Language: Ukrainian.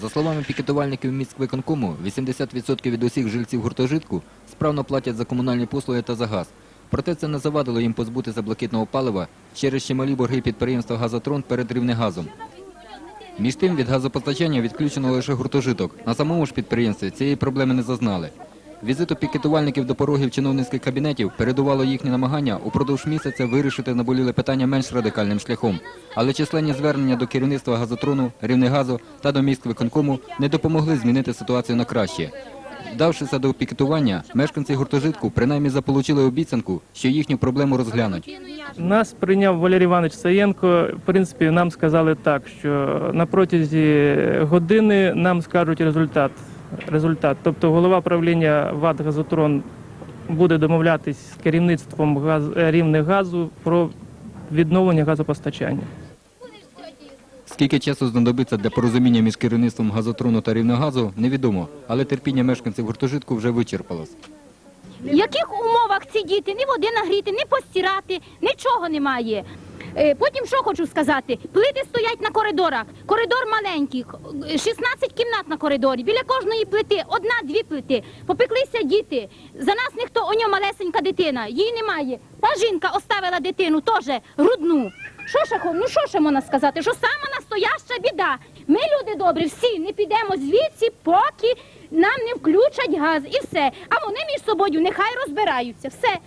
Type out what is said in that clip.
За словами пікетувальників міськвиконкому, 80% від усіх жильців гуртожитку справно платять за комунальні послуги та за газ. Проте це не завадило їм позбутися блакитного палива через чималі борги підприємства «Газотрон» перед Рівнегазом. Між тим від газопостачання відключено лише гуртожиток. На самому ж підприємстві цієї проблеми не зазнали. Візиту пікетувальників до порогів чиновницьких кабінетів передувало їхнє намагання упродовж місяця вирішити наболіле питання менш радикальним шляхом. Але численні звернення до керівництва газотрону, Рівнегазу та до міськвиконкому не допомогли змінити ситуацію на краще. Вдавшися до пікетування, мешканці гуртожитку принаймні заполучили обіцянку, що їхню проблему розглянуть. Нас прийняв Валерій Іванович Саєнко. В принципі, нам сказали так, що на протязі години нам скажуть результат. Результат. Тобто голова правління ВАД «Газотрон» буде домовлятись з керівництвом газ, рівних газу про відновлення газопостачання. Скільки часу знадобиться для порозуміння між керівництвом газотрону та рівногазу, невідомо, але терпіння мешканців гуртожитку вже вичерпалось. В яких умовах ці діти ні води нагріти, ні постирати, нічого немає. Е, Потім що хочу сказати? Плити стоять на коридорах. Коридор маленький, 16 кімнат на коридорі. Біля кожної плити одна-дві плити. Попеклися діти. За нас ніхто, у нього малесенька дитина, її немає. Та жінка оставила дитину теж грудну. Що ще, ну що ще можна сказати? Що сама настояща біда. Ми, люди добрі, всі не підемо звідси, поки нам не включать газ і все. А вони між собою нехай розбираються. Все.